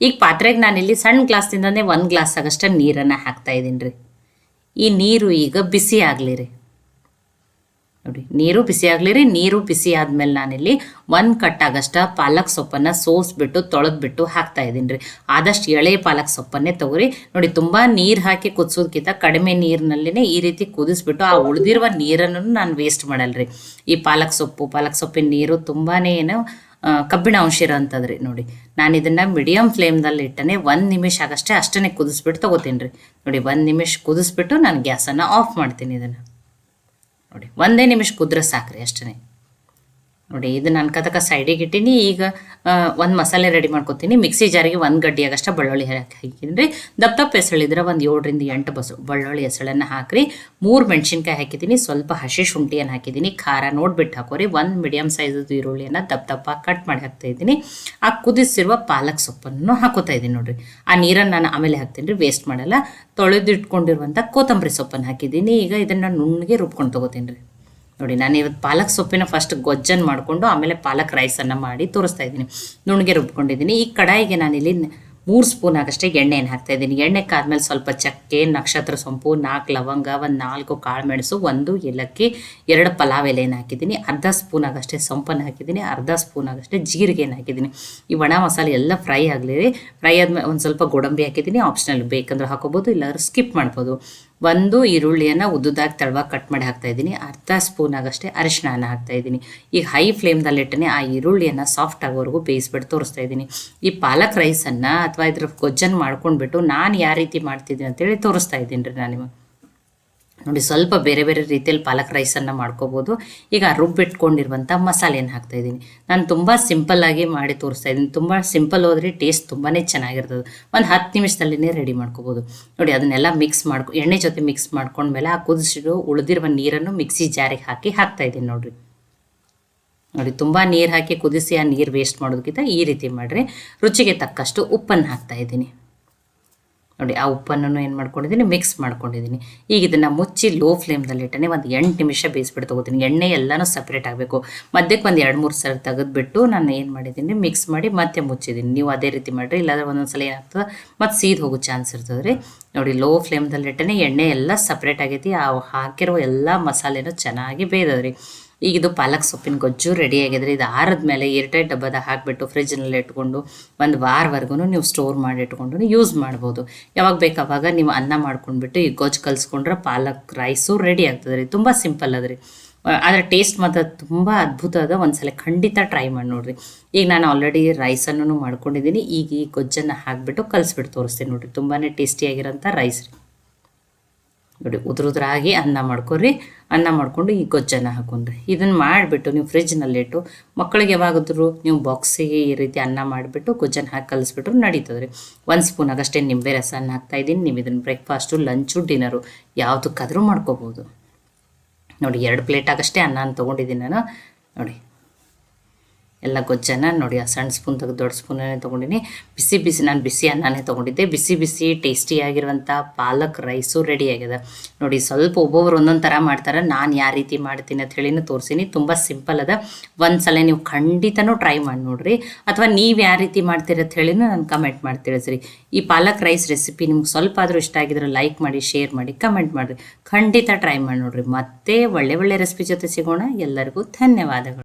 ಈಗ ಪಾತ್ರೆಗೆ ನಾನಿಲ್ಲಿ ಸಣ್ಣ ಗ್ಲಾಸ್ದಿಂದನೇ ಒಂದು ಗ್ಲಾಸ್ ಆಗಷ್ಟೇ ನೀರನ್ನು ಹಾಕ್ತಾ ಇದ್ದೀನಿ ರೀ. ಈ ನೀರು ಈಗ ಬಿಸಿ ಆಗಲಿ ರೀ. ನೋಡಿ, ನೀರು ಬಿಸಿ ಆಗಲಿ ರೀ, ನೀರು ಬಿಸಿ ಆದಮೇಲೆ ನಾನಿಲ್ಲಿ ಒಂದು ಕಟ್ಟಾಗಷ್ಟ ಪಾಲಕ್ ಸೊಪ್ಪನ್ನು ಸೋಸ್ಬಿಟ್ಟು, ತೊಳೆದ್ಬಿಟ್ಟು ಹಾಕ್ತಾ ಇದ್ದೀನಿ ರೀ. ಆದಷ್ಟು ಎಳೆ ಪಾಲಕ್ ಸೊಪ್ಪನ್ನೇ ತಗೋರಿ. ನೋಡಿ, ತುಂಬ ನೀರು ಹಾಕಿ ಕುದಿಸೋದಕ್ಕಿಂತ ಕಡಿಮೆ ನೀರಿನಲ್ಲಿನೇ ಈ ರೀತಿ ಕುದಿಸ್ಬಿಟ್ಟು ಆ ಉಳಿದಿರುವ ನೀರನ್ನು ನಾನು ವೇಸ್ಟ್ ಮಾಡಲ್ಲ ರೀ ಈ ಪಾಲಕ್ ಸೊಪ್ಪು, ಪಾಲಕ್ ಸೊಪ್ಪಿನ ನೀರು ತುಂಬಾ ಏನು ಕಬ್ಬಿಣ ಅಂಶ ಇರೋಂಥದ್ದು ರೀ ನೋಡಿ. ನಾನು ಇದನ್ನು ಮೀಡಿಯಮ್ ಫ್ಲೇಮ್ದಲ್ಲಿ ಇಟ್ಟನೆ ಒಂದು ನಿಮಿಷ ಆಗಷ್ಟೇ ಅಷ್ಟೇ ಕುದಿಸ್ಬಿಟ್ಟು ತಗೋತೀನಿ ರೀ ನೋಡಿ, ಒಂದು ನಿಮಿಷ ಕುದಿಸ್ಬಿಟ್ಟು ನಾನು ಗ್ಯಾಸನ್ನು ಆಫ್ ಮಾಡ್ತೀನಿ ಇದನ್ನು. ನೋಡಿ, ಒಂದೇ ನಿಮಿಷ ಕುದ್ರೆ ಸಾಕ್ರಿ ಅಷ್ಟೇ ನೋಡಿ, ಇದು ನಾನು ಕತಕ ಸೈಡಿಗೆ ಇಟ್ಟೀನಿ. ಈಗ ಒಂದು ಮಸಾಲೆ ರೆಡಿ ಮಾಡ್ಕೊತೀನಿ. ಮಿಕ್ಸಿ ಜಾರಿಗೆ ಒಂದು ಗಡ್ಡಿಯಾಗಷ್ಟ ಬೆಳ್ಳುಳ್ಳಿ ಹಾಕಿ ಹಾಕಿದ್ದೀನಿ ದಪ್ಪ ದಪ್ಪ ಹೆಸಳಿದ್ರೆ ಒಂದು ಏಳರಿಂದ ಎಂಟು ಬಸು ಬೆಳ್ಳುಳ್ಳಿ ಹೆಸಳನ್ನು ಹಾಕ್ರಿ. ಮೂರು ಮೆಣಸಿನ್ಕಾಯಿ ಹಾಕಿದ್ದೀನಿ. ಸ್ವಲ್ಪ ಹಸಿ ಶುಂಠಿಯನ್ನು ಹಾಕಿದ್ದೀನಿ. ಖಾರ ನೋಡ್ಬಿಟ್ಟು ಹಾಕೋರಿ. ಒಂದು ಮೀಡಿಯಮ್ ಸೈಜದ್ದು ಈರುಳ್ಳಿಯನ್ನು ದಪ್ಪ ದಪ್ಪ ಕಟ್ ಮಾಡಿ ಹಾಕ್ತಾ ಇದ್ದೀನಿ. ಆ ಕುದಿಸಿರುವ ಪಾಲಕ್ ಸೊಪ್ಪನ್ನು ಹಾಕೋತಾ ಇದ್ದೀನಿ ನೋಡ್ರಿ. ಆ ನೀರನ್ನು ನಾನು ಆಮೇಲೆ ಹಾಕ್ತೀನಿ ರೀ ವೇಸ್ಟ್ ಮಾಡಲ್ಲ. ತೊಳೆದಿಟ್ಕೊಂಡಿರುವಂಥ ಕೊತ್ತಂಬರಿ ಸೊಪ್ಪನ್ನು ಹಾಕಿದ್ದೀನಿ. ಈಗ ಇದನ್ನು ನುಣ್ಣಗೆ ರುಬ್ಕೊಂಡು ತೊಗೋತೀನಿ ರೀ ನೋಡಿ, ನಾನು ಇವತ್ತು ಪಾಲಕ್ ಸೊಪ್ಪಿನ ಫಸ್ಟ್ ಗೊಜ್ಜನ್ನು ಮಾಡಿಕೊಂಡು ಆಮೇಲೆ ಪಾಲಕ್ ರೈಸನ್ನು ಮಾಡಿ ತೋರಿಸ್ತಾ ಇದ್ದೀನಿ. ನುಣ್ಣಗೆ ರುಬ್ಕೊಂಡಿದ್ದೀನಿ. ಈ ಕಡಾಯಿಗೆ ನಾನಿಲ್ಲಿ ಮೂರು ಸ್ಪೂನ್ ಆಗಷ್ಟೇ ಎಣ್ಣೆಯನ್ನು ಹಾಕ್ತಾ ಇದ್ದೀನಿ. ಎಣ್ಣೆ ಕಾದ್ಮೇಲೆ ಸ್ವಲ್ಪ ಚಕ್ಕೆ, ನಕ್ಷತ್ರ ಸೊಂಪು ನಾಲ್ಕು ಲವಂಗ, ಒಂದು ನಾಲ್ಕು ಕಾಳು ಮೆಣಸು ಒಂದು ಏಲಕ್ಕಿ, ಎರಡು ಪಲಾವ್ ಎಲೆಯನ್ನು ಹಾಕಿದ್ದೀನಿ. ಅರ್ಧ ಸ್ಪೂನ್ ಆಗಷ್ಟೇ ಸೊಂಪನ್ನು ಹಾಕಿದ್ದೀನಿ. ಅರ್ಧ ಸ್ಪೂನ್ ಆಗಷ್ಟೇ ಜೀರಿಗೆಯನ್ನು ಹಾಕಿದ್ದೀನಿ. ಈ ಒಣ ಮಸಾಲೆ ಎಲ್ಲ ಫ್ರೈ ಆಗಲಿ ಫ್ರೈ ಆದಮೇಲೆ ಒಂದು ಸ್ವಲ್ಪ ಗೋಡಂಬಿ ಹಾಕಿದ್ದೀನಿ. ಆಪ್ಷನಲ್ ಬೇಕಂದ್ರೆ ಹಾಕೋಬೋದು, ಇಲ್ಲಾಂದ್ರೆ ಸ್ಕಿಪ್ ಮಾಡ್ಬೋದು. ಒಂದು ಈರುಳ್ಳಿಯನ್ನು ಉದ್ದುದಾಗಿ ತೆಳುವಾಗಿ ಕಟ್ ಮಾಡಿ ಹಾಕ್ತಾ ಇದ್ದೀನಿ. ಅರ್ಧ ಸ್ಪೂನ್ ಆಗಷ್ಟೇ ಅರಿಶಿನ ಹಾಕ್ತಾ ಇದ್ದೀನಿ. ಈಗ ಹೈ ಫ್ಲೇಮ್ದಲ್ಲಿ ಇಟ್ಟನೆ ಆ ಈರುಳ್ಳಿಯನ್ನು ಸಾಫ್ಟ್ ಆಗೋವರೆಗೂ ಬೇಯಿಸ್ಬಿಟ್ಟು ತೋರಿಸ್ತಾ ಇದ್ದೀನಿ. ಈ ಪಾಲಕ್ ರೈಸನ್ನು ಅಥವಾ ಇದ್ರ ಗೊಜ್ಜನ್ನು ಮಾಡ್ಕೊಂಡ್ಬಿಟ್ಟು ನಾನು ಯಾವ ರೀತಿ ಮಾಡ್ತಿದ್ದೀನಿ ಅಂತೇಳಿ ತೋರಿಸ್ತಾ ಇದ್ದೀನಿ ರೀ ನಾನು ನಿಮಗೆ. ನೋಡಿ, ಸ್ವಲ್ಪ ಬೇರೆ ಬೇರೆ ರೀತಿಯಲ್ಲಿ ಪಾಲಕ್ ರೈಸನ್ನು ಮಾಡ್ಕೋಬೋದು. ಈಗ ರುಬ್ಬಿಟ್ಕೊಂಡಿರುವಂಥ ಮಸಾಲೆಯನ್ನು ಹಾಕ್ತಾ ಇದ್ದೀನಿ. ನಾನು ತುಂಬ ಸಿಂಪಲ್ಲಾಗಿ ಮಾಡಿ ತೋರಿಸ್ತಾ ಇದ್ದೀನಿ. ತುಂಬ ಸಿಂಪಲ್ ಹೋದರೆ ಟೇಸ್ಟ್ ತುಂಬಾ ಚೆನ್ನಾಗಿರ್ತದೆ. ಒಂದು ಹತ್ತು ನಿಮಿಷದಲ್ಲಿನೇ ರೆಡಿ ಮಾಡ್ಕೋಬೋದು. ನೋಡಿ, ಅದನ್ನೆಲ್ಲ ಮಿಕ್ಸ್ ಮಾಡ್ಕೊ, ಎಣ್ಣೆ ಜೊತೆ ಮಿಕ್ಸ್ ಮಾಡ್ಕೊಂಡ್ಮೇಲೆ ಆ ಕುದಿಸಿಡು ಉಳಿದಿರುವ ನೀರನ್ನು ಮಿಕ್ಸಿ ಜಾರಿಗೆ ಹಾಕಿ ಹಾಕ್ತಾ ಇದ್ದೀನಿ ನೋಡಿರಿ. ನೋಡಿ, ತುಂಬ ನೀರು ಹಾಕಿ ಕುದಿಸಿ ಆ ನೀರು ವೇಸ್ಟ್ ಮಾಡೋದಕ್ಕಿಂತ ಈ ರೀತಿ ಮಾಡಿರಿ. ರುಚಿಗೆ ತಕ್ಕಷ್ಟು ಉಪ್ಪನ್ನು ಹಾಕ್ತಾ ಇದ್ದೀನಿ. ನೋಡಿ, ಆ ಉಪ್ಪನ್ನು ಏನು ಮಾಡ್ಕೊಂಡಿದ್ದೀನಿ ಮಿಕ್ಸ್ ಮಾಡ್ಕೊಂಡಿದ್ದೀನಿ. ಈಗ ಇದನ್ನು ಮುಚ್ಚಿ ಲೋ ಫ್ಲೇಮ್ದಲ್ಲಿ ಇಟ್ಟನೆ ಒಂದು ಎಂಟು ನಿಮಿಷ ಬೇಯಿಸ್ಬಿಟ್ಟು ತೊಗೋತೀನಿ. ಎಣ್ಣೆ ಎಲ್ಲನೂ ಸಪ್ರೇಟ್ ಆಗಬೇಕು. ಮಧ್ಯಕ್ಕೆ ಒಂದು ಎರಡು ಮೂರು ಸಲ ತೆಗೆದುಬಿಟ್ಟು ನಾನು ಏನು ಮಾಡಿದ್ದೀನಿ ಮಿಕ್ಸ್ ಮಾಡಿ ಮತ್ತೆ ಮುಚ್ಚಿದ್ದೀನಿ. ನೀವು ಅದೇ ರೀತಿ ಮಾಡಿರಿ, ಇಲ್ಲಾಂದ್ರೆ ಒಂದೊಂದು ಸಲ ಏನಾಗ್ತದೆ, ಮತ್ತು ಸೀದ್ ಹೋಗೋ ಚಾನ್ಸ್ ಇರ್ತದೆ ರೀ. ನೋಡಿ ಲೋ ಫ್ಲೇಮ್ದಲ್ಲಿ ಇಟ್ಟನೆ ಎಣ್ಣೆ ಎಲ್ಲ ಸಪ್ರೇಟ್ ಆಗೈತಿ. ಆ ಹಾಕಿರೋ ಎಲ್ಲ ಮಸಾಲೆನೂ ಚೆನ್ನಾಗಿ ಬೇಯ್ದದ್ರಿ. ಈಗ ಇದು ಪಾಲಕ್ ಸೊಪ್ಪಿನ ಗೊಜ್ಜು ರೆಡಿ ಆಗಿದೆ ಇದು ಆರದ ಮೇಲೆ ಏರ್ಟೈಟ್ ಡಬ್ಬದ ಹಾಕಿಬಿಟ್ಟು ಫ್ರಿಜ್ನಲ್ಲಿ ಇಟ್ಕೊಂಡು ಒಂದು ವಾರವರೆಗೂ ನೀವು ಸ್ಟೋರ್ ಮಾಡಿ ಇಟ್ಕೊಂಡು ಯೂಸ್ ಮಾಡ್ಬೋದು. ಯಾವಾಗ ಬೇಕಾವಾಗ ನೀವು ಅನ್ನ ಮಾಡ್ಕೊಂಡ್ಬಿಟ್ಟು ಈ ಗೊಜ್ಜು ಕಲಿಸ್ಕೊಂಡ್ರೆ ಪಾಲಕ್ ರೈಸು ರೆಡಿ ಆಗ್ತದೆ ರೀ. ತುಂಬ ಸಿಂಪಲ್ ಅದ ರೀ. ಆದರೆ ಟೇಸ್ಟ್ ಮಾತ್ರ ತುಂಬ ಅದ್ಭುತ ಅದ ಒಂದ್ಸಲ ಖಂಡಿತ ಟ್ರೈ ಮಾಡಿ ನೋಡ್ರಿ. ಈಗ ನಾನು ಆಲ್ರೆಡಿ ರೈಸನ್ನು ಮಾಡ್ಕೊಂಡಿದ್ದೀನಿ. ಈಗ ಈ ಗೊಜ್ಜನ್ನು ಹಾಕಿಬಿಟ್ಟು ಕಲಿಸ್ಬಿಟ್ಟು ತೋರಿಸ್ತೀನಿ ನೋಡ್ರಿ. ತುಂಬಾ ಟೇಸ್ಟಿಯಾಗಿರೋಂಥ ರೈಸ್ ರೀ. ನೋಡಿ, ಉದುರುದ್ರಾಗಿ ಅನ್ನ ಮಾಡ್ಕೊರಿ ಅನ್ನ ಮಾಡ್ಕೊಂಡು ಈ ಗೊಜ್ಜನ್ನು ಹಾಕೊಂಡ್ರಿ. ಇದನ್ನು ಮಾಡಿಬಿಟ್ಟು ನೀವು ಫ್ರಿಜ್ನಲ್ಲಿಟ್ಟು ಮಕ್ಕಳಿಗೆ ಯಾವಾಗಾದ್ರೂ ನೀವು ಬಾಕ್ಸಿಗೆ ಈ ರೀತಿ ಅನ್ನ ಮಾಡಿಬಿಟ್ಟು ಗೊಜ್ಜನ್ನು ಹಾಕಿ ಕಲಿಸ್ಬಿಟ್ರು ನಡೀತದೆ ರೀ ಒಂದು ಸ್ಪೂನ್ ಆಗಷ್ಟೇ ನಿಂಬೆ ರಸನ ಹಾಕ್ತಾ ಇದ್ದೀನಿ. ನೀವು ಇದನ್ನು ಬ್ರೇಕ್ಫಾಸ್ಟು ಲಂಚು ಡಿನ್ನರು ಯಾವುದಕ್ಕಾದರೂ ಮಾಡ್ಕೋಬೋದು. ನೋಡಿ, ಎರಡು ಪ್ಲೇಟ್ ಆಗಷ್ಟೇ ಅನ್ನ ತೊಗೊಂಡಿದ್ದೀನಿ ನಾನು. ನೋಡಿ ಎಲ್ಲ ಗೊಜ್ಜನ್ನು ನೋಡಿ, ಆ ಸಣ್ಣ ಸ್ಪೂನ್ ತೆಗೆದು ದೊಡ್ಡ ಸ್ಪೂನೇ ತೊಗೊಂಡಿನಿ. ಬಿಸಿ ಬಿಸಿ, ನಾನು ಬಿಸಿ ಅನ್ನನೇ ತೊಗೊಂಡಿದ್ದೆ. ಬಿಸಿ ಬಿಸಿ ಟೇಸ್ಟಿಯಾಗಿರುವಂಥ ಪಾಲಕ್ ರೈಸು ರೆಡಿ ಆಗಿದೆ ನೋಡಿ, ಸ್ವಲ್ಪ ಒಬ್ಬೊಬ್ರು ಒಂದೊಂದು ಥರ ಮಾಡ್ತಾರೆ. ನಾನು ಯಾವ ರೀತಿ ಮಾಡ್ತೀನಿ ಅಂತ ಹೇಳಿನೂ ತೋರಿಸಿನಿ. ತುಂಬ ಸಿಂಪಲ್ ಅದ. ಒಂದು ಸಲ ನೀವು ಖಂಡಿತನೂ ಟ್ರೈ ಮಾಡಿ ನೋಡ್ರಿ. ಅಥವಾ ನೀವು ಯಾವ ರೀತಿ ಮಾಡ್ತೀರ ಅಂತ ಹೇಳಿನೂ ನಾನು ಕಮೆಂಟ್ ಮಾಡಿ ತಿಳಿಸ್ರಿ. ಈ ಪಾಲಕ್ ರೈಸ್ ರೆಸಿಪಿ ನಿಮ್ಗೆ ಸ್ವಲ್ಪ ಆದರೂ ಇಷ್ಟ ಆಗಿದ್ರೆ ಲೈಕ್ ಮಾಡಿ ಶೇರ್ ಮಾಡಿ ಕಮೆಂಟ್ ಮಾಡಿರಿ. ಖಂಡಿತ ಟ್ರೈ ಮಾಡಿ ನೋಡ್ರಿ. ಮತ್ತೆ ಒಳ್ಳೆ ಒಳ್ಳೆ ರೆಸಿಪಿ ಜೊತೆ ಸಿಗೋಣ. ಎಲ್ಲರಿಗೂ ಧನ್ಯವಾದಗಳು.